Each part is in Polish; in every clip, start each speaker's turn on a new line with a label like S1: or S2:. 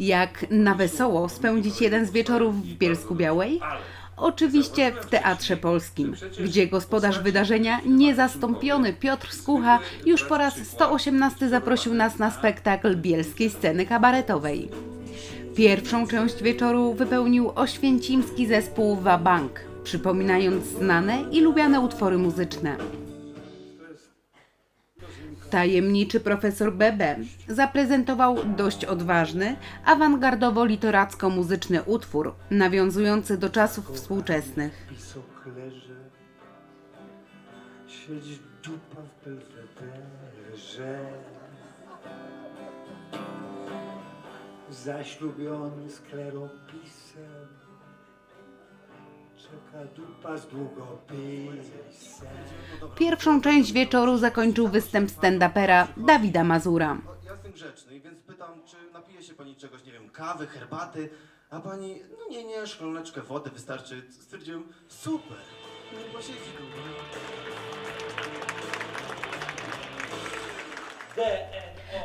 S1: Jak na wesoło spędzić jeden z wieczorów w Bielsku Białej? Oczywiście w Teatrze Polskim, gdzie gospodarz wydarzenia, niezastąpiony Piotr Skucha, już po raz 118 zaprosił nas na spektakl bielskiej sceny kabaretowej. Pierwszą część wieczoru wypełnił oświęcimski zespół Wabank, przypominając znane i lubiane utwory muzyczne. Tajemniczy profesor BB zaprezentował dość odważny, awangardowo-literacko-muzyczny utwór, nawiązujący do czasów współczesnych.
S2: dupa w Zaślubiony skleropisem
S1: Pierwszą część wieczoru zakończył występ stand-upera Dawida Mazura.
S3: Ja jestem grzeczny, więc pytam, czy napije się pani czegoś, nie wiem, kawy, herbaty, a pani, no nie, nie, szklaneczkę wody wystarczy. Stwierdziłem, super, no nie posiedzi tu.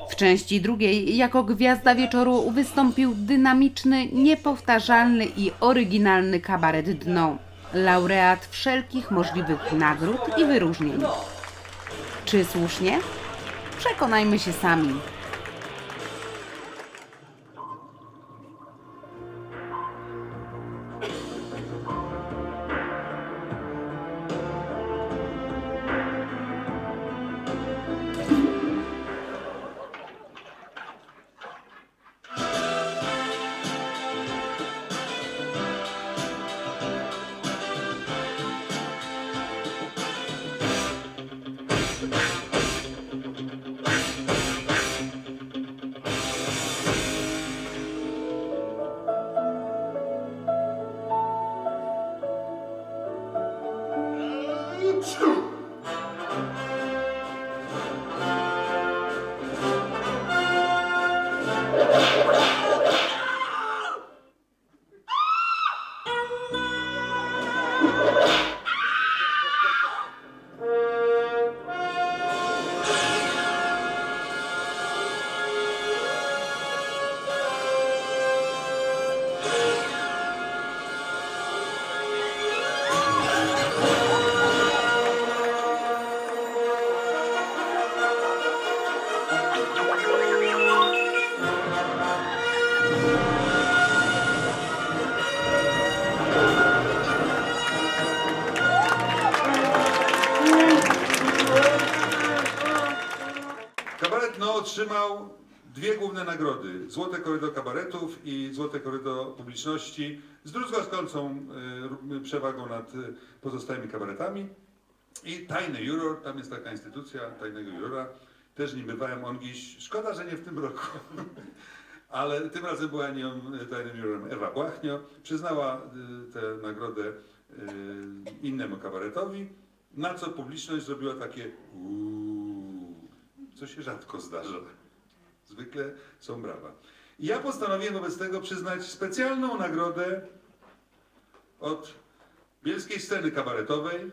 S1: W części drugiej jako gwiazda wieczoru wystąpił dynamiczny, niepowtarzalny i oryginalny kabaret Dno. Laureat wszelkich możliwych nagród i wyróżnień. Czy słusznie? Przekonajmy się sami.
S4: Otrzymał dwie główne nagrody. Złote Korydo Kabaretów i Złote Korydo Publiczności z druzgocącą y, przewagą nad y, pozostałymi kabaretami. I Tajny Juror, tam jest taka instytucja Tajnego Jurora. Też nim bywałem on dziś. Szkoda, że nie w tym roku. Ale tym razem była nią y, tajnym jurorem Ewa Błachnio. Przyznała tę nagrodę innemu kabaretowi, na co publiczność zrobiła takie uuu, co się rzadko zdarza. Zwykle są brawa. I ja postanowiłem wobec tego przyznać specjalną nagrodę od bielskiej sceny kabaretowej.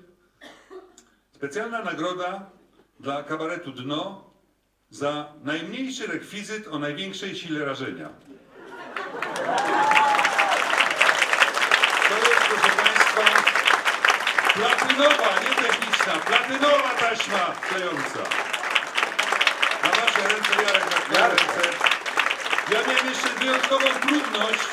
S4: Specjalna nagroda dla kabaretu Dno za najmniejszy rekwizyt o największej sile rażenia. To jest, proszę Państwa, platynowa, nie techniczna, platynowa taśma klejąca. Na wasze ręce, Jarek, na twoje ręce. Miałem jeszcze wyjątkową trudność.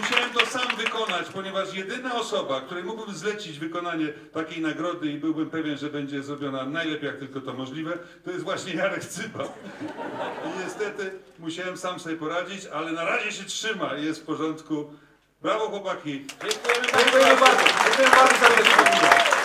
S4: Musiałem to sam wykonać, ponieważ jedyna osoba, której mógłbym zlecić wykonanie takiej nagrody i byłbym pewien, że będzie zrobiona najlepiej, jak tylko to możliwe, to jest właśnie Jarek Cyba. I niestety musiałem sam sobie poradzić, ale na razie się trzyma i jest w porządku. Brawo chłopaki.
S5: Dziękuję bardzo, dziękuję bardzo. Dziękuję bardzo